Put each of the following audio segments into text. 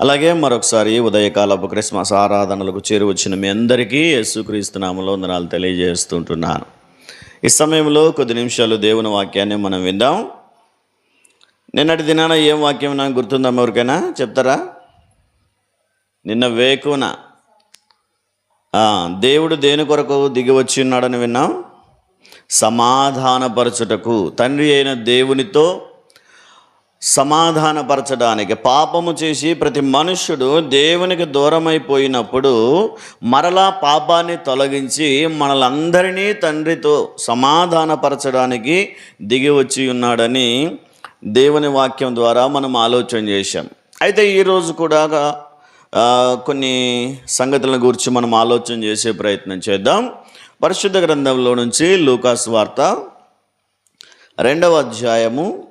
అలాగే మరొకసారి ఉదయకాలపు క్రిస్మస్ ఆరాధనలకు చేరువచ్చిన మీ అందరికీ యేసుక్రీస్తునామలో వందనాలు తెలియజేస్తుంటున్నాను. ఈ సమయంలో కొద్ది నిమిషాలు దేవుని వాక్యాన్ని మనం విందాం. నిన్నటి దినాన ఏం వాక్యం నాకు గుర్తుందా ఎవరికైనా? చెప్తారా? నిన్న వేకున దేవుడు దేని కొరకు దిగి వచ్చి ఉన్నాడని విన్నాం? సమాధానపరచుటకు. తండ్రి అయిన దేవునితో సమాధానపరచడానికి. పాపము చేసి ప్రతి మనుష్యుడు దేవునికి దూరమైపోయినప్పుడు మరలా పాపాన్ని తొలగించి మనలందరినీ తండ్రితో సమాధానపరచడానికి దిగి వచ్చి ఉన్నాడని దేవుని వాక్యం ద్వారా మనం ఆలోచన చేశాం. అయితే ఈరోజు కూడా కొన్ని సంగతులను గురించి మనం ఆలోచన చేసే ప్రయత్నం చేద్దాం. పరిశుద్ధ గ్రంథంలో నుంచి లూకాస్ వార్త రెండవ అధ్యాయము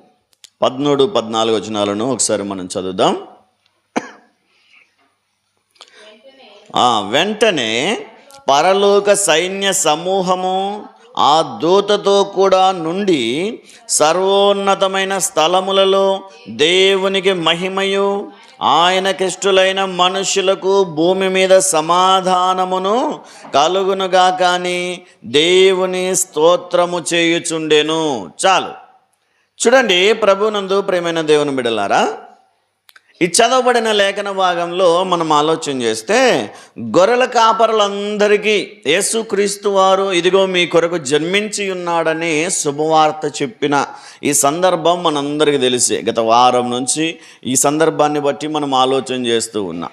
పద్మూడు పద్నాలుగు వచనాలను ఒకసారి మనం చదువుదాం. వెంటనే పరలోక సైన్య సమూహము ఆ దూతతో కూడా నుండి సర్వోన్నతమైన స్థలములలో దేవునికి మహిమయు ఆయనకిష్టులైన మనుషులకు భూమి మీద సమాధానమును కలుగునుగా కానీ దేవుని స్తోత్రము చేయుచుండెను. చాలు. చూడండి ప్రభునందు ప్రేమైన దేవుని బిడలారా ఈ చదవబడిన లేఖన భాగంలో మనం ఆలోచన చేస్తే గొర్రెల కాపరులందరికీ యేసుక్రీస్తు వారు ఇదిగో మీ కొరకు జన్మించి ఉన్నాడని శుభవార్త చెప్పిన ఈ సందర్భం మనందరికీ తెలిసే. గత వారం నుంచి ఈ సందర్భాన్ని బట్టి మనం ఆలోచన చేస్తూ ఉన్నాం.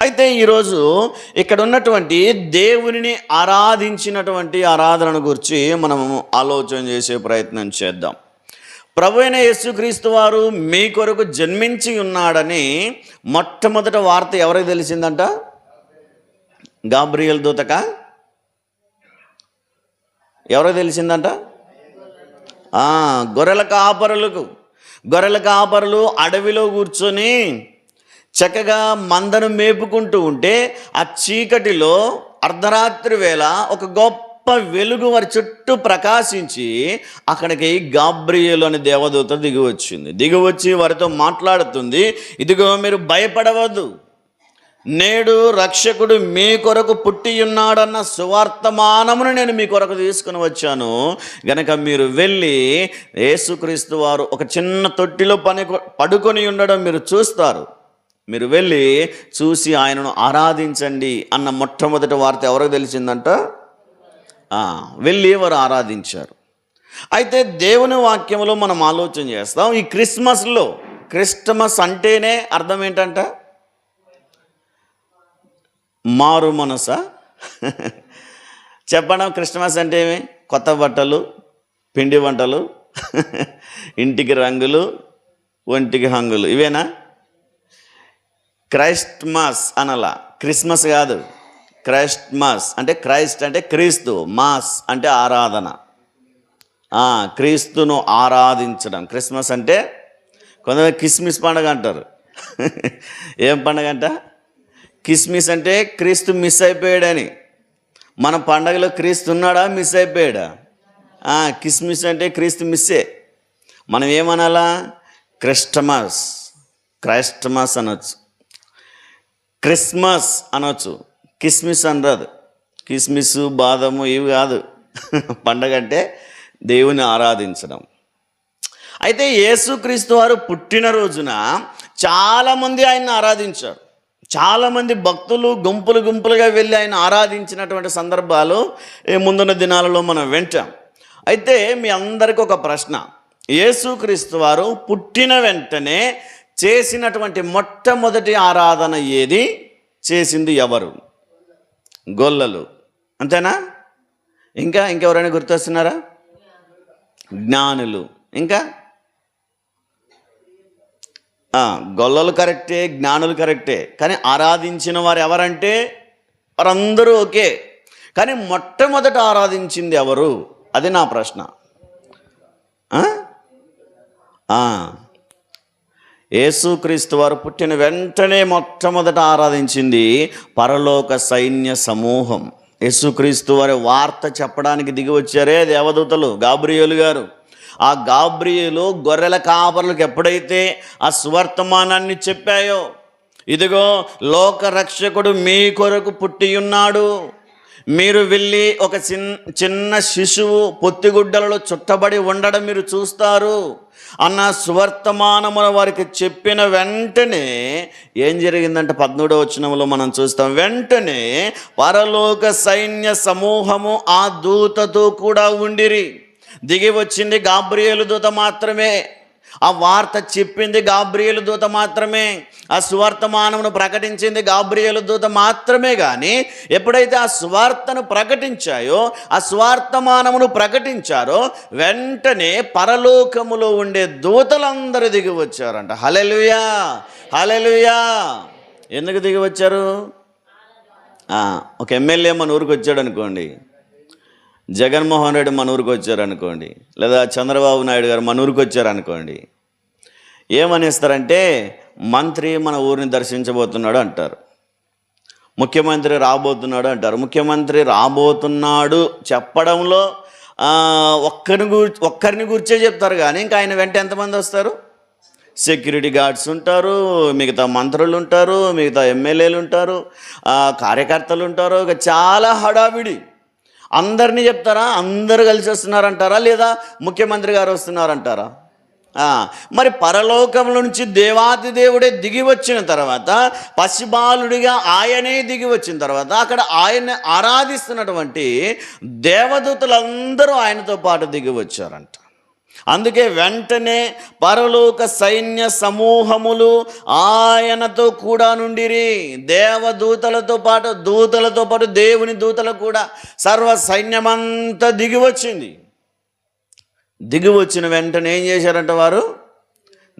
అయితే ఈరోజు ఇక్కడ ఉన్నటువంటి దేవునిని ఆరాధించినటువంటి ఆరాధనను గురించి మనము ఆలోచన చేసే ప్రయత్నం చేద్దాం. ప్రభు అయిన యేసుక్రీస్తు వారు మీ కొరకు జన్మించి ఉన్నాడని మొట్టమొదట వార్త ఎవరికి తెలిసిందంట? గాబ్రియల్ దూతక? ఎవరికి తెలిసిందంట? గొర్రెల కాపరులకు. గొర్రెల కాపరులు అడవిలో కూర్చొని చక్కగా మందను మేపుకుంటూ ఉంటే ఆ చీకటిలో అర్ధరాత్రి వేళ ఒక గొప్ప వెలుగు వారి చుట్టూ ప్రకాశించి అక్కడికి గాబ్రియేలు అనే దేవదూత దిగివచ్చింది దిగివచ్చి వారితో మాట్లాడుతుంది ఇదిగో మీరు భయపడవద్దు. నేడు రక్షకుడు మీ కొరకు పుట్టి ఉన్నాడన్న సువార్తమానమును నేను మీ కొరకు తీసుకుని వచ్చాను. గనక మీరు వెళ్ళి యేసుక్రీస్తు వారు ఒక చిన్న తొట్టిలో పని పడుకొని ఉండడం మీరు చూస్తారు. మీరు వెళ్ళి చూసి ఆయనను ఆరాధించండి అన్న మొట్టమొదటి వార్త ఎవరికి తెలిసిందంట? వెళ్ళి వారు ఆరాధించారు. అయితే దేవుని వాక్యంలో మనం ఆలోచన చేస్తాం ఈ క్రిస్మస్లో క్రిస్టమస్ అంటేనే అర్థం ఏంటంట? మారు మనస. చెప్పడం క్రిస్మస్ అంటే ఏమి? కొత్త బట్టలు పిండి వంటలు ఇంటికి రంగులు ఒంటికి హంగులు. ఇవేనా? క్రైస్ట్మస్ అనలా. క్రిస్మస్ కాదు. క్రైస్ట్మస్ అంటే క్రైస్ట్ అంటే క్రీస్తు మాస్ అంటే ఆరాధన. క్రీస్తును ఆరాధించడం. క్రిస్మస్ అంటే కొంతమంది కిస్మిస్ పండుగ అంటారు. ఏం పండుగ అంట? కిస్మిస్ అంటే క్రీస్తు మిస్ అయిపోయాడని. మన పండగలో క్రీస్తు ఉన్నాడా? మిస్ అయిపోయాడా? కిస్మిస్ అంటే క్రీస్తు మిస్సే. మనం ఏమనాలా? క్రిస్టమస్. క్రైస్టమస్ అనొచ్చు. క్రిస్మస్ అనొచ్చు. కిస్మిస్ అనరాదు. కిస్మిస్ బాదము ఇవి కాదు. పండగ అంటే దేవుని ఆరాధించడం. అయితే యేసుక్రీస్తు వారు పుట్టినరోజున చాలామంది ఆయన్ని ఆరాధించారు. చాలామంది భక్తులు గుంపులు గుంపులుగా వెళ్ళి ఆయన ఆరాధించినటువంటి సందర్భాలు ఈ ముందున్న దినాలలో మనం వింటాం. అయితే మీ అందరికీ ఒక ప్రశ్న. యేసుక్రీస్తు వారు పుట్టిన వెంటనే చేసినటువంటి మొట్టమొదటి ఆరాధన ఏది? చేసింది ఎవరు? గొల్లలు. అంతేనా? ఇంకా ఇంకెవరైనా గుర్తొస్తున్నారా? జ్ఞానులు. ఇంకా? గొల్లలు కరెక్టే జ్ఞానులు కరెక్టే. కానీ ఆరాధించిన వారు ఎవరంటే? వారందరూ ఓకే కానీ మొట్టమొదట ఆరాధించింది ఎవరు? అది నా ప్రశ్న. యేసుక్రీస్తు వారు పుట్టిన వెంటనే మొట్టమొదట ఆరాధించింది పరలోక సైన్య సమూహం. యేసుక్రీస్తు వారి వార్త చెప్పడానికి దిగి వచ్చారే దేవదూతలు గాబ్రియోలు గారు. ఆ గాబ్రియేలు గొర్రెల కాపర్లకు ఎప్పుడైతే ఆ సువర్తమానాన్ని చెప్పాయో ఇదిగో లోక రక్షకుడు మీ కొరకు పుట్టి ఉన్నాడు మీరు వెళ్ళి ఒక చిన్ చిన్న శిశువు పొత్తిగుడ్డలలో చుట్టబడి ఉండడం మీరు చూస్తారు. అన్న సువర్తమానమున వారికి చెప్పిన వెంటనే ఏం జరిగిందంటే పద్మూడవ వచనంలో మనం చూస్తాం. వెంటనే పరలోక సైన్య సమూహము ఆ దూతతో కూడా ఉండిరి. దిగి వచ్చింది గాబ్రియేలు దూత మాత్రమే. ఆ వార్త చెప్పింది గాబ్రియలు దూత మాత్రమే. ఆ సువార్తమానమును ప్రకటించింది గాబ్రియలు దూత మాత్రమే కానీ ఎప్పుడైతే ఆ సువార్తను ప్రకటించాయో ఆ స్వార్థమానమును ప్రకటించారో వెంటనే పరలోకములో ఉండే దూతలందరూ దిగి వచ్చారంట. హలెలుయా హలెలుయా ఎందుకు దిగి వచ్చారు? ఒక ఎమ్మెల్యే మన ఊరికి వచ్చాడు అనుకోండి జగన్మోహన్ రెడ్డి మన ఊరికి వచ్చారనుకోండి లేదా చంద్రబాబు నాయుడు గారు మన ఊరికి వచ్చారనుకోండి ఏమనిస్తారంటే మంత్రి మన ఊరిని దర్శించబోతున్నాడు అంటారు. ముఖ్యమంత్రి రాబోతున్నాడు అంటారు. ముఖ్యమంత్రి రాబోతున్నాడు చెప్పడంలో ఒక్కరిని గురి ఒక్కరిని గుర్చే చెప్తారు కానీ ఇంకా ఆయన వెంట ఎంతమంది వస్తారు? సెక్యూరిటీ గార్డ్స్ ఉంటారు మిగతా మంత్రులు ఉంటారు మిగతా ఎమ్మెల్యేలు ఉంటారు కార్యకర్తలు ఉంటారు ఇక చాలా హడావిడి. అందరినీ చెప్తారా? అందరు కలిసి వస్తున్నారంటారా? లేదా ముఖ్యమంత్రి గారు వస్తున్నారంటారా? మరి పరలోకం నుంచి దేవాది దేవుడే దిగి వచ్చిన తర్వాత పసిబాలుడిగా ఆయనే దిగి వచ్చిన తర్వాత అక్కడ ఆయన ఆరాధిస్తున్నటువంటి దేవదూతలందరూ ఆయనతో పాటు దిగి వచ్చారంట. అందుకే వెంటనే పరలోక సైన్య సమూహములు ఆయనతో కూడా నుండిరి. దేవదూతలతో పాటు దూతలతో పాటు దేవుని దూతలు కూడా సర్వ సైన్యమంతా దిగి వచ్చింది. దిగి వచ్చిన వెంటనే ఏం చేశారంట వారు?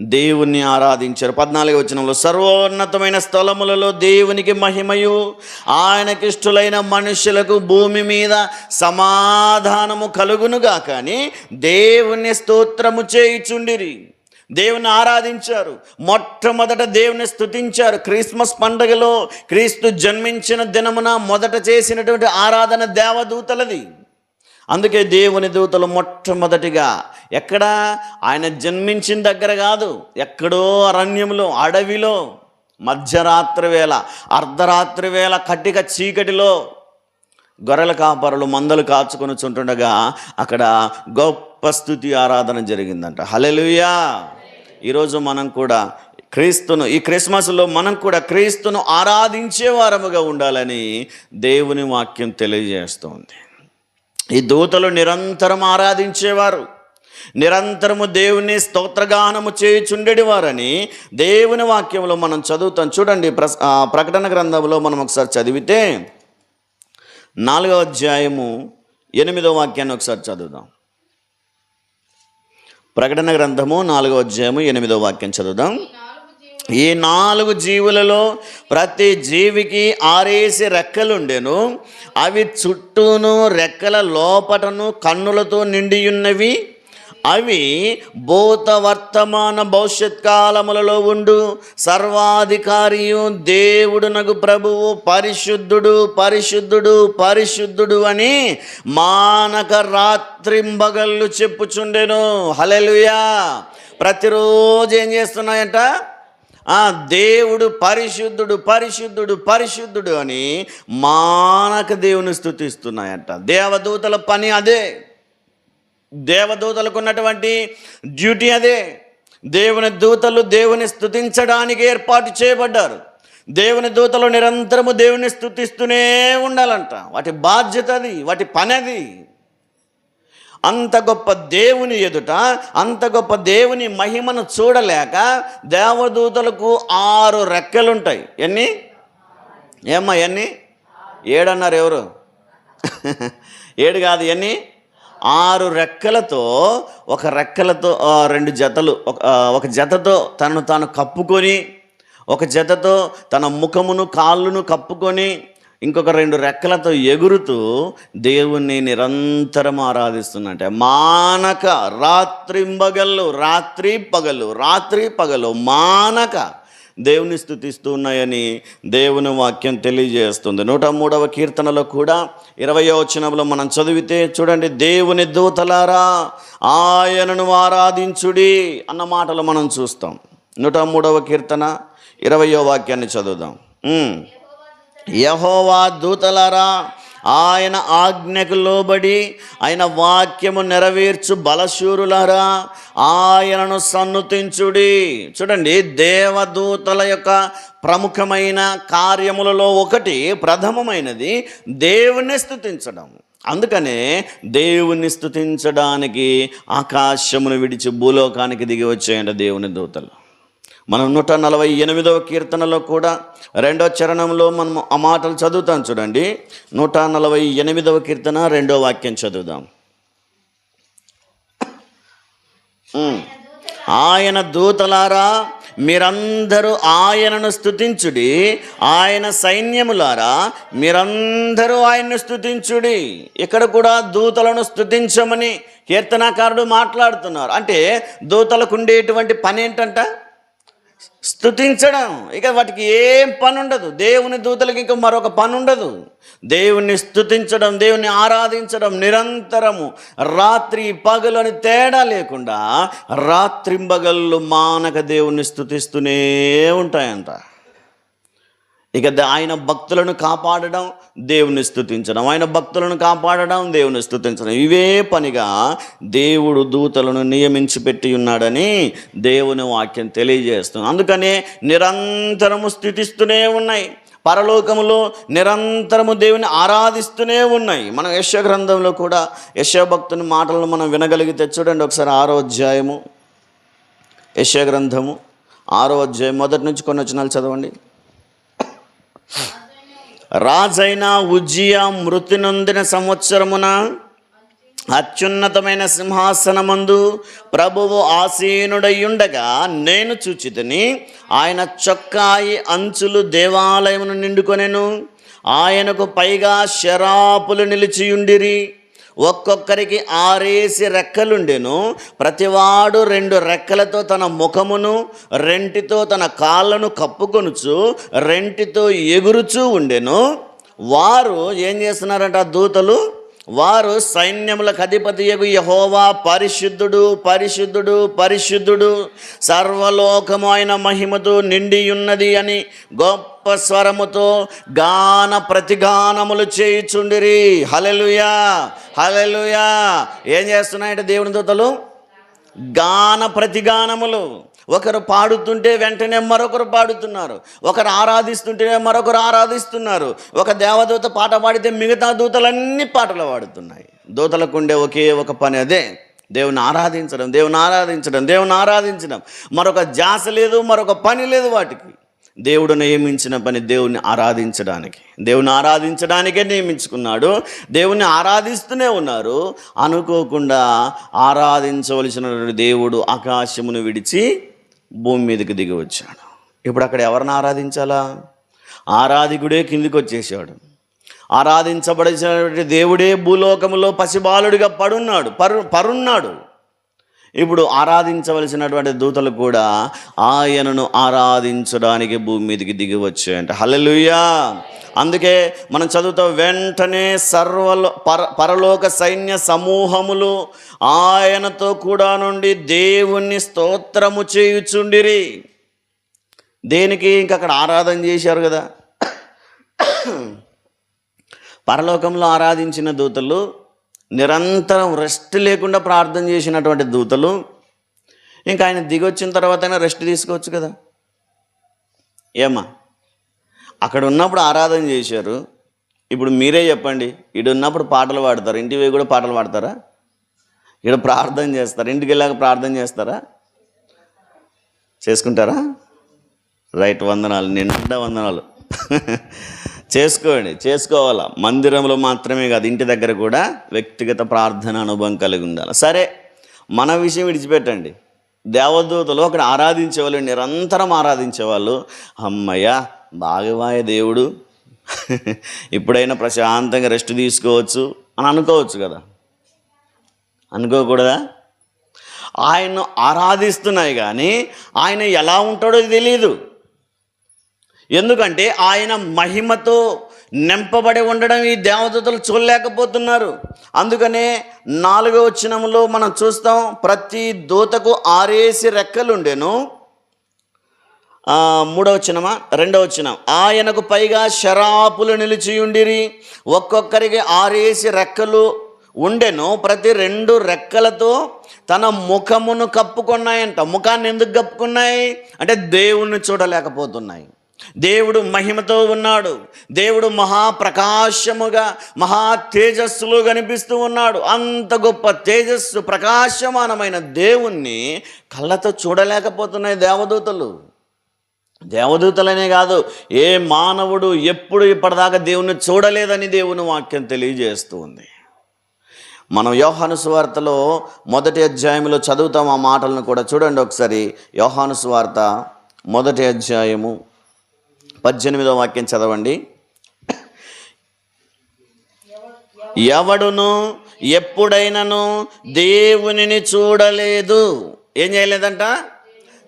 దేవుణ్ణి ఆరాధించారు. పద్నాలుగు వచనంలో సర్వోన్నతమైన స్థలములలో దేవునికి మహిమయు. ఆయనకిష్టులైన మనుషులకు భూమి మీద సమాధానము కలుగునుగా కానీ దేవుని స్తోత్రము చేయుచుండిరి. దేవుని ఆరాధించారు. మొట్టమొదట దేవుని స్తుతించారు. క్రిస్మస్ పండుగలో క్రీస్తు జన్మించిన దినమున మొదట చేసినటువంటి ఆరాధన దేవదూతలది. అందుకే దేవుని దూతలు మొట్టమొదటిగా ఎక్కడ? ఆయన జన్మించిన దగ్గర కాదు ఎక్కడో అరణ్యంలో అడవిలో మధ్యరాత్రి వేళ అర్ధరాత్రి వేళ కట్టిక చీకటిలో గొర్రెల కాపరులు మందలు కాచుకొని చుంటుండగా అక్కడ గొప్ప స్థుతి ఆరాధన జరిగిందంట. హలెలుయా ఈరోజు మనం కూడా క్రీస్తును ఈ క్రిస్మస్లో మనం కూడా క్రీస్తును ఆరాధించే వారముగా ఉండాలని దేవుని వాక్యం తెలియజేస్తుంది. ఈ దూతలు నిరంతరం ఆరాధించేవారు. నిరంతరము దేవుని స్తోత్రగానము చేయుచుండేవారని దేవుని వాక్యంలో మనం చదువుతాం. చూడండి ప్ర ప్రకటన గ్రంథంలో మనం ఒకసారి చదివితే నాలుగవ అధ్యాయము ఎనిమిదవ వాక్యాన్ని ఒకసారి చదువుదాం. ప్రకటన గ్రంథము నాలుగవ అధ్యాయము ఎనిమిదవ వాక్యం చదువుదాం. ఈ నాలుగు జీవులలో ప్రతి జీవికి ఆరేసి రెక్కలుండెను. అవి చుట్టూను రెక్కల లోపటను కన్నులతో నిండియున్నవి. అవి భూత వర్తమాన భవిష్యత్ కాలములలో ఉండు. సర్వాధికారియు దేవుడునగు ప్రభువు పరిశుద్ధుడు పరిశుద్ధుడు పరిశుద్ధుడు అని మానక రాత్రింబగళ్ళు చెప్పుచుండెను. హలెలుయా ప్రతిరోజు ఏం చేస్తున్నాయంట? ఆ దేవుడు పరిశుద్ధుడు పరిశుద్ధుడు పరిశుద్ధుడు అని మానక దేవుని స్థుతిస్తున్నాయంట. దేవదూతల పని అదే. దేవదూతలకు ఉన్నటువంటి డ్యూటీ అదే. దేవుని దూతలు దేవుని స్థుతించడానికి ఏర్పాటు చేయబడ్డారు. దేవుని దూతలు నిరంతరము దేవుని స్థుతిస్తూనే ఉండాలంట. వాటి బాధ్యత అది వాటి పని అది. అంత గొప్ప దేవుని ఎదుట అంత గొప్ప దేవుని మహిమను చూడలేక దేవదూతలకు ఆరు రెక్కలుంటాయి. ఎన్ని? ఏమ్మా ఎన్ని? ఏడన్నారు ఎవరు? ఏడు కాదు ఎన్ని? ఆరు రెక్కలతో ఒక రెక్కలతో రెండు జతలు ఒక ఒక జతతో తనను తాను కప్పుకొని ఒక జతతో తన ముఖమును కాళ్ళను కప్పుకొని ఇంకొక రెండు రెక్కలతో ఎగురుతూ దేవుణ్ణి నిరంతరం ఆరాధిస్తున్నట్టే మానక రాత్రింబగళ్ళు రాత్రి పగలు రాత్రి పగలు మానక దేవుని స్థుతిస్తూ ఉన్నాయని దేవుని వాక్యం తెలియజేస్తుంది. నూట మూడవ కీర్తనలో కూడా ఇరవయో వచనంలో మనం చదివితే చూడండి దేవుని దూతలారా ఆయనను ఆరాధించుడి అన్న మాటలు మనం చూస్తాం. నూట మూడవ కీర్తన ఇరవయో వాక్యాన్ని చదువుదాం. యహోవా దూతలారా ఆయన ఆజ్ఞకు లోబడి ఆయన వాక్యము నెరవేర్చు బలశూరులారా ఆయనను సన్నుతించుడి. చూడండి దేవదూతల యొక్క ప్రముఖమైన కార్యములలో ఒకటి ప్రథమమైనది దేవుణ్ణి స్థుతించడం అందుకనే దేవుణ్ణి స్థుతించడానికి ఆకాశమును విడిచి భూలోకానికి దిగి వచ్చేయండి దేవుని దూతలు. మనం నూట నలభై ఎనిమిదవ కీర్తనలో కూడా రెండో చరణంలో మనం ఆ మాటలు చదువుతాం చూడండి. నూట నలభై ఎనిమిదవ కీర్తన రెండో వాక్యం చదువుదాం. ఆయన దూతలారా మీరందరూ ఆయనను స్థుతించుడి ఆయన సైన్యములారా మీరందరూ ఆయన్ను స్థుతించుడి ఇక్కడ కూడా దూతలను స్థుతించమని కీర్తనాకారుడు మాట్లాడుతున్నారు. అంటే దూతలకు ఉండేటువంటి పని ఏంటంట? స్థుతించడం ఇక వాటికి ఏం పని ఉండదు దేవుని దూతలకి ఇంకా మరొక పని ఉండదు దేవుణ్ణి స్థుతించడం దేవుణ్ణి ఆరాధించడం నిరంతరము. రాత్రి పగలు అని తేడా లేకుండా రాత్రింబగళ్ళు మానక దేవుణ్ణి స్థుతిస్తూనే ఉంటాయంట. ఇక ఆయన భక్తులను కాపాడడం దేవుని స్థుతించడం. ఆయన భక్తులను కాపాడడం దేవుని స్థుతించడం. ఇవే పనిగా దేవుడు దూతలను నియమించి పెట్టి ఉన్నాడని దేవుని వాక్యం తెలియజేస్తుంది. అందుకనే నిరంతరము స్థుతిస్తూనే ఉన్నాయి. పరలోకములో నిరంతరము దేవుని ఆరాధిస్తూనే ఉన్నాయి. మనం యశ గ్రంథంలో కూడా యశ భక్తుని మాటలను మనం వినగలిగితే చూడండి ఒకసారి ఆరో అధ్యాయము. యశ గ్రంథము ఆరో అధ్యాయం మొదటి నుంచి కొన్ని వచనాలు చదవండి. రాజైన ఉజ్జియా మృతి నొందిన సంవత్సరమున అత్యున్నతమైన సింహాసనమందు ప్రభువు ఆసీనుడయ్యుండగా నేను చూచితిని. ఆయన చొక్కాయి అంచులు దేవాలయమును నిండుకొనెను. ఆయనకు పైగా శరాపులు నిలిచియుండిరి. ఒక్కొక్కరికి ఆరేసి రెక్కలుండెను. ప్రతివాడు రెండు రెక్కలతో తన ముఖమును రెంటితో తన కాళ్ళను కప్పుకొనుచు రెంటితో ఎగురుచూ ఉండెను. వారు ఏం చేస్తున్నారంట ఆ దూతలు? వారు సైన్యములకు అధిపతియగు యహోవా పరిశుద్ధుడు పరిశుద్ధుడు పరిశుద్ధుడు. సర్వలోకము ఆయన మహిమతో నిండియున్నది అని గొప్ప స్వరముతో గాన ప్రతిగానములు చేయుచుండిరి. హలెలుయా హలెలుయా ఏం చేస్తున్నాయంటే దేవుని దూతలు? గాన ప్రతిగానములు. ఒకరు పాడుతుంటే వెంటనే మరొకరు పాడుతున్నారు. ఒకరు ఆరాధిస్తుంటే మరొకరు ఆరాధిస్తున్నారు. ఒక దేవదూత పాట పాడితే మిగతా దూతలన్నీ పాటలు పాడుతున్నాయి. దూతలకు ఉండే ఒకే ఒక పని అదే దేవుని ఆరాధించడం దేవుని ఆరాధించడం దేవుని ఆరాధించడం. మరొక జాస లేదు మరొక పని లేదు వాటికి. దేవుడు నియమించిన పని దేవుణ్ణి ఆరాధించడానికి. దేవుని ఆరాధించడానికే నియమించుకున్నాడు. దేవుణ్ణి ఆరాధిస్తూనే ఉన్నారు. అనుకోకుండా ఆరాధించవలసిన దేవుడు ఆకాశమును విడిచి భూమి మీదకి దిగి వచ్చాడు. ఇప్పుడు అక్కడ ఎవరిని ఆరాధించాలా? ఆరాధికుడే కిందికి వచ్చేసాడు ఆరాధించబడినటువంటి దేవుడే భూలోకములో పసిబాలుడిగా పడున్నాడు పరు పరున్నాడు. ఇప్పుడు ఆరాధించవలసినటువంటి దూతలు కూడా ఆయనను ఆరాధించడానికి భూమి మీదకి దిగి వచ్చాయంట. హల్లెలూయా! అందుకే మనం చదువుతాం వెంటనే సర్వలో పర పరలోక సైన్య సమూహములు ఆయనతో కూడా నుండి దేవుణ్ణి స్తోత్రము చేయుచుండిరి. దేనికి? ఇంక అక్కడ ఆరాధన చేశారు కదా. పరలోకంలో ఆరాధించిన దూతలు నిరంతరం రెస్ట్ లేకుండా ప్రార్థన చేసినటువంటి దూతలు ఇంకా ఆయన దిగొచ్చిన తర్వాతైనా రెస్ట్ తీసుకోవచ్చు కదా. ఏమ్మా? అక్కడ ఉన్నప్పుడు ఆరాధన చేశారు. ఇప్పుడు మీరే చెప్పండి ఇడున్నప్పుడు పాటలు పాడతారు? ఇంటివి కూడా పాటలు పాడతారా? ఇక్కడ ప్రార్థన చేస్తారు? ఇంటికి వెళ్ళాక ప్రార్థన చేస్తారా? చేసుకుంటారా? రైట్ వందనాలు నిండా వందనాలు. చేసుకోండి చేసుకోవాలా? మందిరంలో మాత్రమే కాదు ఇంటి దగ్గర కూడా వ్యక్తిగత ప్రార్థన అనుభవం కలిగి ఉండాలి. సరే మన విషయం విడిచిపెట్టండి. దేవదూతలు అక్కడ ఆరాధించేవాళ్ళు నిరంతరం ఆరాధించేవాళ్ళు అమ్మయ్య బాగవాయ దేవుడు. ఇప్పుడైనా ప్రశాంతంగా రెస్ట్ తీసుకోవచ్చు అని అనుకోవచ్చు కదా. అనుకోకూడదా? ఆయన్ను ఆరాధిస్తున్నాయి కానీ ఆయన ఎలా ఉంటాడో తెలియదు ఎందుకంటే ఆయన మహిమతో నింపబడి ఉండడం ఈ దేవదూతలు చూడలేకపోతున్నారు. అందుకనే నాలుగో వచనంలో మనం చూస్తాం ప్రతి దూతకు ఆరేసి రెక్కలుండెను. మూడవ వచనమా? రెండవ వచనం. ఆయనకు పైగా శరాపులు నిలిచియుండిరి. ఒక్కొక్కరికి ఆరేసి రెక్కలు ఉండెను ప్రతి రెండు రెక్కలతో తన ముఖమును కప్పుకున్నాయంట. ముఖాన్ని ఎందుకు కప్పుకున్నాయి? అంటే దేవుణ్ణి చూడలేకపోతున్నాయి. దేవుడు మహిమతో ఉన్నాడు. దేవుడు మహాప్రకాశముగా మహా తేజస్సులో కనిపిస్తూ ఉన్నాడు. అంత గొప్ప తేజస్సు ప్రకాశమానమైన దేవుణ్ణి కళ్ళతో చూడలేకపోతున్నాయి దేవదూతలు. దేవదూతలనే కాదు ఏ మానవుడు ఎప్పుడు ఇప్పటిదాకా దేవుణ్ణి చూడలేదని దేవుని వాక్యం తెలియజేస్తూ ఉంది. మనం యోహాను సువార్తలో మొదటి అధ్యాయంలో చదువుతాం ఆ మాటలను కూడా. చూడండి ఒకసారి యోహాను సువార్త మొదటి అధ్యాయము పద్దెనిమిదో వాక్యం చదవండి. ఎవడును ఎప్పుడైనాను దేవునిని చూడలేదు. ఏం చేయలేదంట?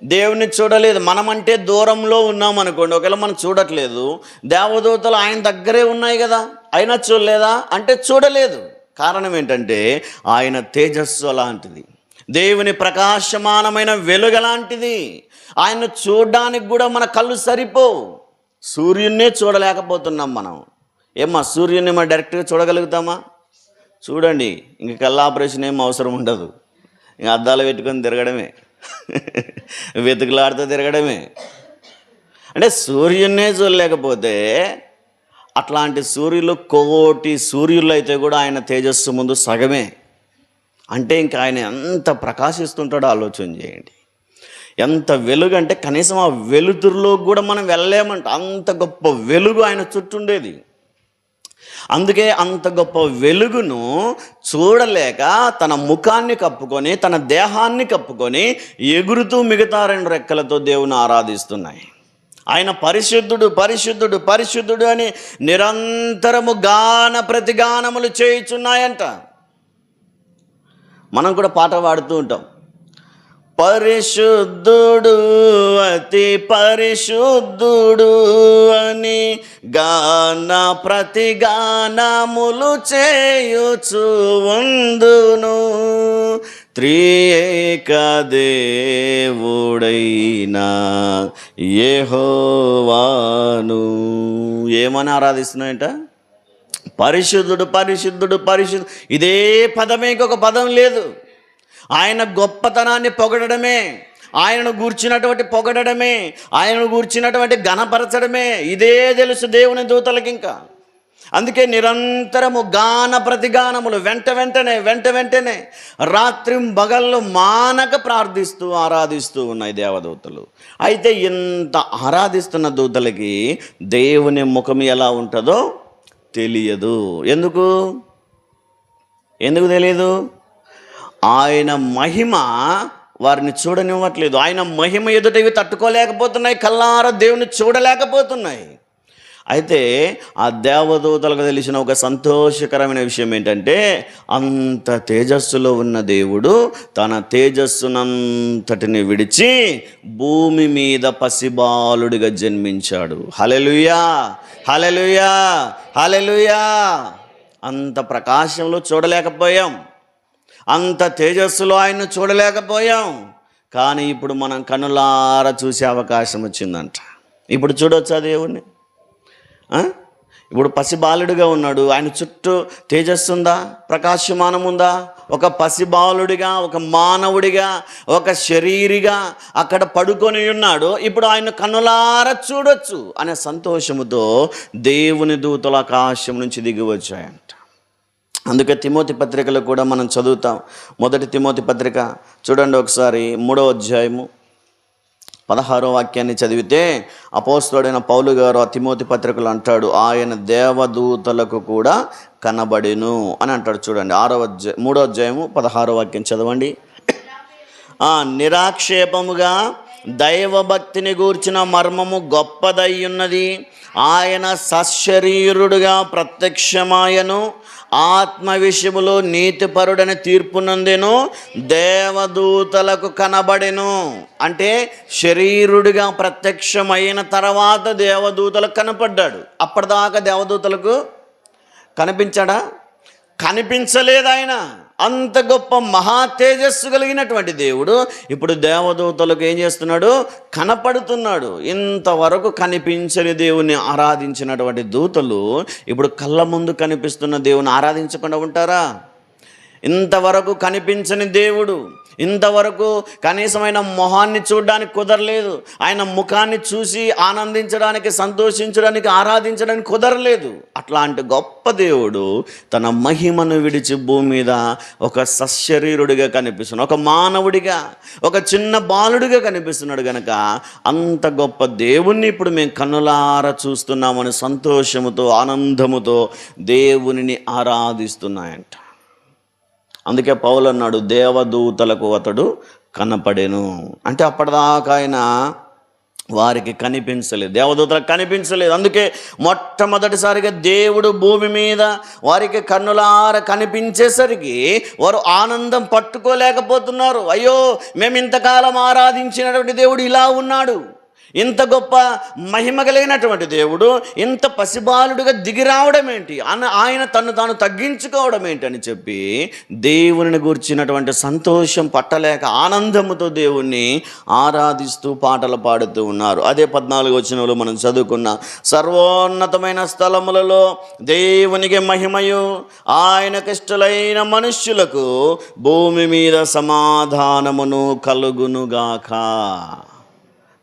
దేవుని చూడలేదు. మనమంటే దూరంలో ఉన్నాం అనుకోండి. ఒకవేళ మనం చూడట్లేదు దేవదూతలు ఆయన దగ్గరే ఉన్నాయి కదా. అయినా చూడలేదా? అంటే చూడలేదు. కారణం ఏంటంటే ఆయన తేజస్సు అలాంటిది. దేవుని ప్రకాశమానమైన వెలుగలాంటిది ఆయన చూడడానికి కూడా మన కళ్ళు సరిపోవు. సూర్యున్నే చూడలేకపోతున్నాం మనం. ఏమ్మా సూర్యుని మనం డైరెక్ట్గా చూడగలుగుతామా? చూడండి ఇంక కళ్ళ ఆపరేషన్ ఏం అవసరం ఉండదు. ఇంక అద్దాలు పెట్టుకొని తిరగడమే. వెతుకులాడుతూ తిరగడమే. అంటే సూర్యున్నే చూడలేకపోతే అట్లాంటి సూర్యులు కోటి సూర్యులు అయితే కూడా ఆయన తేజస్సు ముందు సగమే. అంటే ఇంకా ఆయన ఎంత ప్రకాశిస్తుంటాడో ఆలోచన చేయండి. ఎంత వెలుగు అంటే కనీసం ఆ వెలుతురులో కూడా మనం వెళ్ళలేమంట. అంత గొప్ప వెలుగు ఆయన చుట్టుండేది అందుకే అంత గొప్ప వెలుగును చూడలేక తన ముఖాన్ని కప్పుకొని తన దేహాన్ని కప్పుకొని ఎగురుతూ మిగతా రెండు రెక్కలతో దేవుని ఆరాధిస్తున్నాయి. ఆయన పరిశుద్ధుడు పరిశుద్ధుడు పరిశుద్ధుడు అని నిరంతరము గాన ప్రతిగానములు చేయుచున్నాయంట. మనం కూడా పాట పాడుతూ ఉంటాం. పరిశుద్ధుడు అతి పరిశుద్ధుడు అని గాన ప్రతిగానములు చేయుచు ఉందును. త్రియేక ఏహోవాను ఏమని ఆరాధిస్తున్నాయంట? పరిశుద్ధుడు పరిశుద్ధుడు పరిశుద్ధు ఇదే పదమే ఇంకొక పదం లేదు. ఆయన గొప్పతనాన్ని పొగడమే ఆయనను గూర్చినటువంటి పొగడమే ఆయనను గూర్చినటువంటి ఘనపరచడమే. ఇదే తెలుసు దేవుని దూతలకి ఇంకా అందుకే నిరంతరము గాన ప్రతిగానములు వెంట వెంటనే వెంట వెంటనే రాత్రి బగళ్ళు మానక ప్రార్థిస్తూ ఆరాధిస్తూ ఉన్నాయి దేవదూతలు. అయితే ఇంత ఆరాధిస్తున్న దూతలకి దేవుని ముఖం ఎలా ఉంటుందో తెలియదు. ఎందుకు? ఎందుకు తెలియదు? ఆయన మహిమ వారిని చూడనివ్వట్లేదు. ఆయన మహిమ ఎదుట ఇవి తట్టుకోలేకపోతున్నాయి. కల్లార దేవుని చూడలేకపోతున్నాయి. అయితే ఆ దేవదూతలకు తెలిసిన ఒక సంతోషకరమైన విషయం ఏంటంటే అంత తేజస్సులో ఉన్న దేవుడు తన తేజస్సునంతటిని విడిచి భూమి మీద పసిబాలుడిగా జన్మించాడు. హలెలుయా హలెలుయా హలెలుయా అంత ప్రకాశంలో చూడలేకపోయాం. అంత తేజస్సులో ఆయన్ను చూడలేకపోయాం. కానీ ఇప్పుడు మనం కనులార చూసే అవకాశం వచ్చిందంట. ఇప్పుడు చూడొచ్చా దేవుణ్ణి? ఇప్పుడు పసిబాలుడిగా ఉన్నాడు. ఆయన చుట్టూ తేజస్సు ఉందా? ప్రకాశమానం ఉందా? ఒక పసిబాలుడిగా ఒక మానవుడిగా ఒక శరీరిగా అక్కడ పడుకొని ఉన్నాడు. ఇప్పుడు ఆయన కన్నులార చూడొచ్చు అనే సంతోషముతో దేవుని దూతలు ఆకాశం నుంచి దిగివచ్చాయంట అందుకే తిమోతి పత్రికలో కూడా మనం చదువుతాం. మొదటి తిమోతి పత్రిక చూడండి ఒకసారి మూడో అధ్యాయము. పదహారో వాక్యాన్ని చదివితే అపోస్తుడైన పౌలు గారు తిమోతి పత్రికలు అంటాడు ఆయన దేవదూతలకు కూడా కనబడెను అని అంటాడు. చూడండి ఆరో అధ్యాయ మూడో అధ్యాయము పదహారో వాక్యం చదవండి. నిరాక్షేపముగా దైవభక్తిని గూర్చిన మర్మము గొప్పదై ఉన్నది ఆయన సశరీరుడుగా ప్రత్యక్షమాయను. ఆత్మ విషయములో నీతిపరుడని తీర్పునందెను దేవదూతలకు కనబడెను. అంటే శరీరుడిగా ప్రత్యక్షమైన తర్వాత దేవదూతలకు కనపడ్డాడు. అప్పటిదాకా దేవదూతలకు కనిపించాడా? కనిపించలేదు ఆయన. అంత గొప్ప మహా తేజస్సు కలిగినటువంటి దేవుడు. ఇప్పుడు దేవదూతలకు ఏం చేస్తున్నాడు? కనపడుతున్నాడు. ఇంతవరకు కనిపించని దేవుని ఆరాధించినటువంటి దూతలు ఇప్పుడు కళ్ళ ముందు కనిపిస్తున్న దేవుని ఆరాధించకుండా ఉంటారా? ఇంతవరకు కనిపించని దేవుడు ఇంతవరకు కనీసమైన మొహాన్ని చూడడానికి కుదరలేదు. ఆయన ముఖాన్ని చూసి ఆనందించడానికి సంతోషించడానికి ఆరాధించడానికి కుదరలేదు. అట్లాంటి గొప్ప దేవుడు తన మహిమను విడిచి భూమి మీద ఒక సశరీరుడిగా కనిపిస్తున్నాడు. ఒక మానవుడిగా ఒక చిన్న బాలుడిగా కనిపిస్తున్నాడు కనుక అంత గొప్ప దేవుణ్ణి ఇప్పుడు మేము కన్నులార చూస్తున్నామని సంతోషముతో ఆనందముతో దేవునిని ఆరాధిస్తున్నాయంట. అందుకే పౌలు అన్నాడు దేవదూతలకు అతడు కనపడెను. అంటే అప్పటిదాకా ఆయన వారికి కనిపించలేదు. దేవదూతలకు కనిపించలేదు. అందుకే మొట్టమొదటిసారిగా దేవుడు భూమి మీద వారికి కన్నులార కనిపించేసరికి వారు ఆనందం పట్టుకోలేకపోతున్నారు. అయ్యో మేము ఇంతకాలం ఆరాధించినటువంటి దేవుడు ఇలా ఉన్నాడు. ఇంత గొప్ప మహిమ కలిగినటువంటి దేవుడు ఇంత పసిబాలుడుగా దిగి రావడం ఏంటి? అన్న ఆయన తను తాను తగ్గించుకోవడం ఏంటని అని చెప్పి దేవుని గుర్చినటువంటి సంతోషం పట్టలేక ఆనందముతో దేవుణ్ణి ఆరాధిస్తూ పాటలు పాడుతూ ఉన్నారు. అదే పద్నాలుగు వచ్చినలో మనం చదువుకున్న సర్వోన్నతమైన స్థలములలో దేవునికి మహిమయు ఆయన ఆయనకిష్టలైన మనుష్యులకు భూమి మీద సమాధానమును కలుగునుగాక.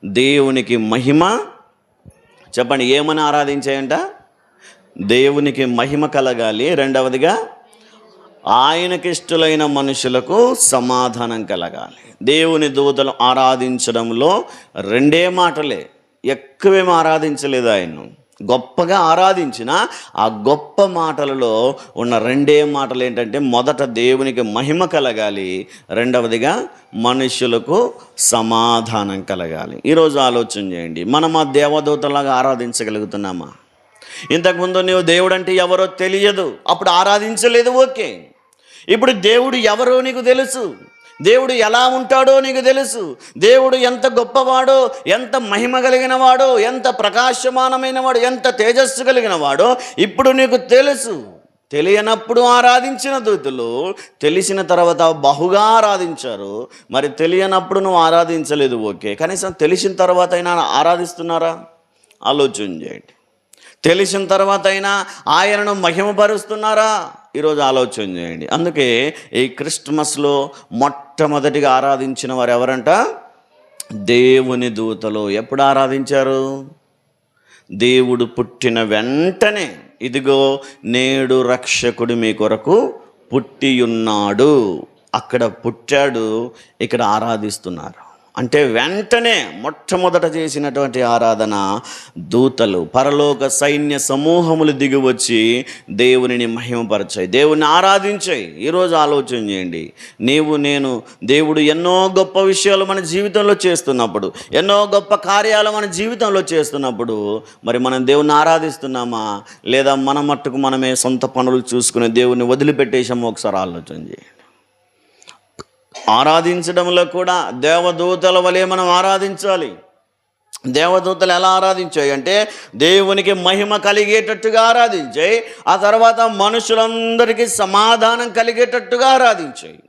దేవునికి మహిమ. చెప్పండి ఏమని ఆరాధించాయంట? దేవునికి మహిమ కలగాలి. రెండవదిగా ఆయనకిష్టులైన మనుషులకు సమాధానం కలగాలి. దేవుని దూతలు ఆరాధించడంలో రెండే మాటలే. ఎక్కువేం ఆరాధించలేదు ఆయన్ను. గొప్పగా ఆరాధించిన ఆ గొప్ప మాటలలో ఉన్న రెండే మాటలు ఏంటంటే మొదట దేవునికి మహిమ కలగాలి రెండవదిగా మనుషులకు సమాధానం కలగాలి. ఈరోజు ఆలోచన చేయండి మనం ఆ దేవదూతలాగా ఆరాధించగలుగుతున్నామా? ఇంతకుముందు నువ్వు దేవుడు అంటే ఎవరో తెలియదు అప్పుడు ఆరాధించలేదు ఓకే. ఇప్పుడు దేవుడు ఎవరో నీకు తెలుసు. దేవుడు ఎలా ఉంటాడో నీకు తెలుసు. దేవుడు ఎంత గొప్పవాడో ఎంత మహిమ కలిగిన వాడో ఎంత ప్రకాశమానమైన వాడు ఎంత తేజస్సు కలిగిన వాడో ఇప్పుడు నీకు తెలుసు. తెలియనప్పుడు ఆరాధించిన దూతులు తెలిసిన తర్వాత బహుగా ఆరాధించారు. మరి తెలియనప్పుడు నువ్వు ఆరాధించలేదు ఓకే. కనీసం తెలిసిన తర్వాత అయినా ఆరాధిస్తున్నారా? ఆలోచన చేయండి. తెలిసిన తర్వాత అయినా ఆయనను మహిమపరుస్తున్నారా? ఈరోజు ఆలోచన చేయండి. అందుకే ఈ క్రిస్మస్లో మొట్టమొదటిగా ఆరాధించిన వారు ఎవరంట? దేవుని దూతలు. ఎప్పుడు ఆరాధించారు? దేవుడు పుట్టిన వెంటనే. ఇదిగో నేడు రక్షకుడు మీ కొరకు పుట్టియున్నాడు. అక్కడ పుట్టాడు ఇక్కడ ఆరాధిస్తున్నారు. అంటే వెంటనే మొట్టమొదట చేసినటువంటి ఆరాధన దూతలు పరలోక సైన్య సమూహములు దిగి వచ్చి దేవునిని మహిమపరచాయి. దేవుని ఆరాధించాయి. ఈరోజు ఆలోచన చేయండి. నీవు నేను దేవుడు ఎన్నో గొప్ప విషయాలు మన జీవితంలో చేస్తున్నప్పుడు ఎన్నో గొప్ప కార్యాలు మన జీవితంలో చేస్తున్నప్పుడు మరి మనం దేవుని ఆరాధిస్తున్నామా? లేదా మన మట్టుకు మనమే సొంత పనులు చూసుకుని దేవుని వదిలిపెట్టేసామో ఒకసారి ఆలోచన చేయండి. ఆరాధించడంలో కూడా దేవదూతల వలె మనం ఆరాధించాలి. దేవదూతలు ఎలా ఆరాధించాయి అంటే దేవునికి మహిమ కలిగేటట్టుగా ఆరాధించాయి ఆ తర్వాత మనుషులందరికీ సమాధానం కలిగేటట్టుగా ఆరాధించాయి.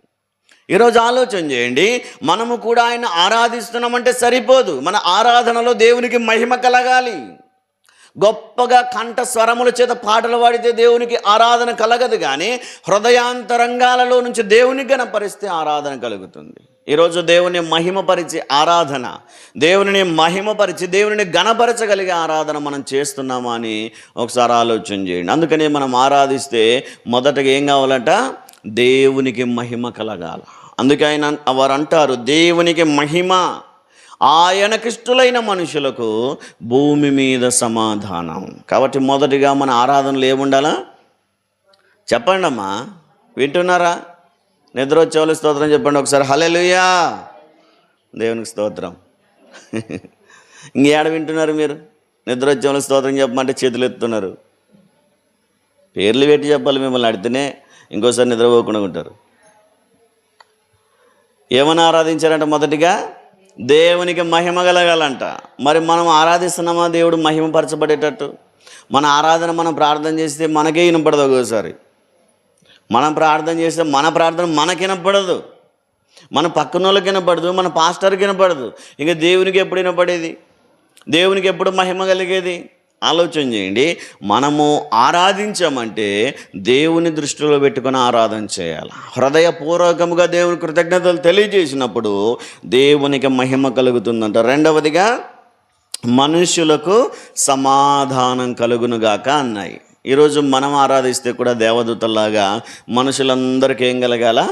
ఈరోజు ఆలోచన చేయండి మనము కూడా ఆయన ఆరాధిస్తున్నామంటే సరిపోదు. మన ఆరాధనలో దేవునికి మహిమ కలగాలి. గొప్పగా కంఠ స్వరముల చేత పాటలు పాడితే దేవునికి ఆరాధన కలగదు కానీ హృదయాంతరంగాలలో నుంచి దేవుని గణపరిస్తే ఆరాధన కలుగుతుంది. ఈరోజు దేవుని మహిమపరిచి ఆరాధన దేవుని మహిమపరిచి దేవుని గణపరచగలిగే ఆరాధన మనం చేస్తున్నామా అని ఒకసారి ఆలోచన చేయండి. అందుకని మనం ఆరాధిస్తే మొదటగా ఏం కావాలంట? దేవునికి మహిమ కలగాల. అందుకే ఆయన వారు అంటారు దేవునికి మహిమ ఆయనకిష్టులైన మనుషులకు భూమి మీద సమాధానం. కాబట్టి మొదటిగా మన ఆరాధనలు ఏముండాలా? చెప్పండి అమ్మా వింటున్నారా? నిద్ర వచ్చేవాళ్ళు స్తోత్రం చెప్పండి ఒకసారి. హలెలుయా దేవునికి స్తోత్రం. ఇంకేడ వింటున్నారు మీరు? నిద్ర వచ్చేవాళ్ళు స్తోత్రం చెప్పమంటే చేతులు ఎత్తున్నారు పేర్లు పెట్టి చెప్పాలి మిమ్మల్ని అడితేనే ఇంకోసారి నిద్రపోకుండా ఉంటారు. ఏమని ఆరాధించారంటే మొదటిగా? దేవునికి మహిమ కలగాలంట. మరి మనం ఆరాధిస్తున్నామా? దేవుడు మహిమపరచబడేటట్టు. మన ఆరాధన మనం ప్రార్థన చేస్తే మనకే వినపడదు ఒక్కోసారి. మనం ప్రార్థన చేస్తే మన ప్రార్థన మనకి వినపడదు మన పక్కన వాళ్ళకి వినపడదు మన పాస్టర్కి వినపడదు ఇంకా దేవునికి ఎప్పుడు వినపడేది దేవునికి ఎప్పుడు మహిమ కలిగేది? ఆలోచన చేయండి. మనము ఆరాధించామంటే దేవుని దృష్టిలో పెట్టుకొని ఆరాధన చేయాలి. హృదయపూర్వకముగా దేవుని కృతజ్ఞతలు తెలియజేసినప్పుడు దేవునికి మహిమ కలుగుతుందంట. రెండవదిగా మనుషులకు సమాధానం కలుగునుగాక అన్నాయి. ఈరోజు మనం ఆరాధిస్తే కూడా దేవదూతల్లాగా మనుషులందరికీ ఏం కలగాల?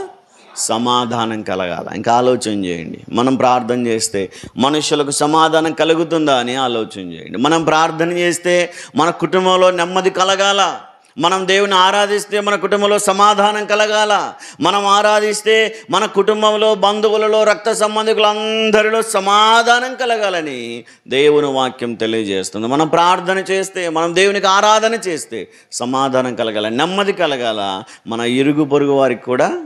సమాధానం కలగాల. ఇంకా ఆలోచన చేయండి. మనం ప్రార్థన చేస్తే మనుషులకు సమాధానం కలుగుతుందా అని ఆలోచన చేయండి. మనం ప్రార్థన చేస్తే మన కుటుంబంలో నెమ్మది కలగాల. మనం దేవుని ఆరాధిస్తే మన కుటుంబంలో సమాధానం కలగాల. మనం ఆరాధిస్తే మన కుటుంబంలో బంధువులలో రక్త సంబంధికులందరిలో సమాధానం కలగాలని దేవుని వాక్యం తెలియజేస్తుంది. మనం ప్రార్థన చేస్తే మనం దేవునికి ఆరాధన చేస్తే సమాధానం కలగాల నెమ్మది కలగాల. మన ఇరుగు పొరుగు వారికి కూడా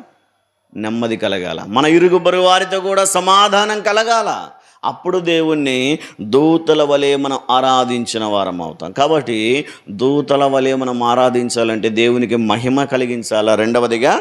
నెమ్మది కలగాల. మన ఇరుగు వారితో కూడా సమాధానం కలగాల. అప్పుడు దేవుణ్ణి దూతల వలె మనం ఆరాధించిన వారం అవుతాం. కాబట్టి దూతల వలె మనం ఆరాధించాలంటే దేవునికి మహిమ కలిగించాలా? రెండవదిగా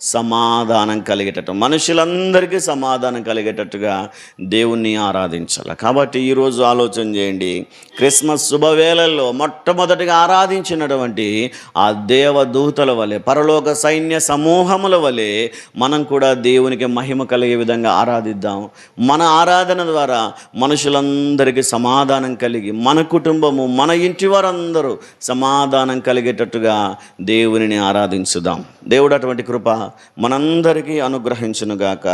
సమాధానం కలిగేటట్టు మనుషులందరికీ సమాధానం కలిగేటట్టుగా దేవుణ్ణి ఆరాధించాలి. కాబట్టి ఈరోజు ఆలోచన చేయండి. క్రిస్మస్ శుభవేళల్లో మొట్టమొదటిగా ఆరాధించినటువంటి ఆ దేవదూతల వలె పరలోక సైన్య సమూహముల వలె మనం కూడా దేవునికి మహిమ కలిగే విధంగా ఆరాధిద్దాం. మన ఆరాధన ద్వారా మనుషులందరికీ సమాధానం కలిగి మన కుటుంబము మన ఇంటి వారందరూ సమాధానం కలిగేటట్టుగా దేవునిని ఆరాధించుదాం. దేవుడు అటువంటి కృప మనందరికీ అనుగ్రహించునుగాక.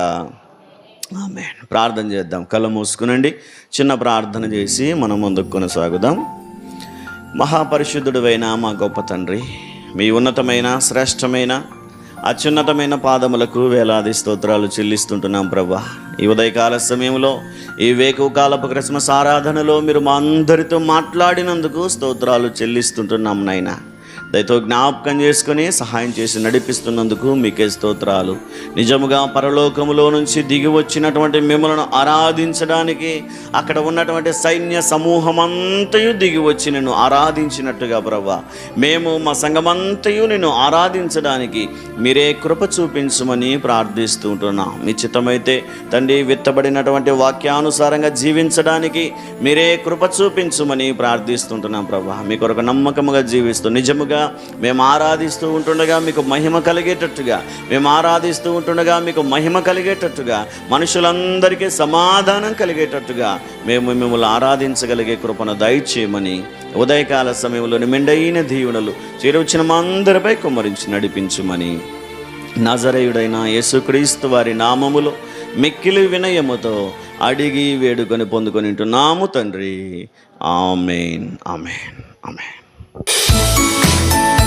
ఆమె ప్రార్థన చేద్దాం. కళ్ళు మూసుకునండి. చిన్న ప్రార్థన చేసి మనం ముందుకు కొనసాగుదాం. మహాపరిశుద్ధుడువైన మా గొప్ప తండ్రి మీ ఉన్నతమైన శ్రేష్టమైన అత్యున్నతమైన పాదములకు వేలాది స్తోత్రాలు చెల్లిస్తుంటున్నాం ప్రభా. ఈ ఉదయకాల సమయంలో ఈ వేకువ కాలపు క్రిస్మస్ ఆరాధనలో మీరు మా అందరితో మాట్లాడినందుకు స్తోత్రాలు చెల్లిస్తుంటున్నాం నాయనా. దయతో జ్ఞాపకం చేసుకుని సహాయం చేసి నడిపిస్తున్నందుకు మీకే స్తోత్రాలు. నిజముగా పరలోకములో నుంచి దిగి వచ్చినటువంటి మిమ్మలను ఆరాధించడానికి అక్కడ ఉన్నటువంటి సైన్య సమూహమంతయు దిగి వచ్చి నిన్ను ఆరాధించినట్టుగా ప్రభా మేము మా సంఘమంతయు నిన్ను ఆరాధించడానికి మీరే కృప చూపించమని ప్రార్థిస్తూ ఉంటున్నాం. మీ చిత్తమైతే తండ్రి విత్తబడినటువంటి వాక్యానుసారంగా జీవించడానికి మీరే కృప చూపించమని ప్రార్థిస్తుంటున్నాం ప్రభా మీ కొరకు నమ్మకముగా జీవిస్తూ నిజముగా మేము ఆరాధిస్తూ ఉంటుండగా మీకు మహిమ కలిగేటట్టుగా మేము ఆరాధిస్తూ ఉంటుండగా మీకు మహిమ కలిగేటట్టుగా మనుషులందరికీ సమాధానం కలిగేటట్టుగా మేము మిమ్మల్ని ఆరాధించగలిగే కృపను దయచేయమని ఉదయకాల సమయంలోని మెండైన దీవునలు చేరొచ్చిన మా అందరిపై కుమ్మరించి నడిపించుమని నజరేయుడైన యేసుక్రీస్తు వారి నామములో మిక్కిలి వినయముతో అడిగి వేడుకొని పొందుకొని నాము తండ్రి. Amen. Amen. Amen. Thank you.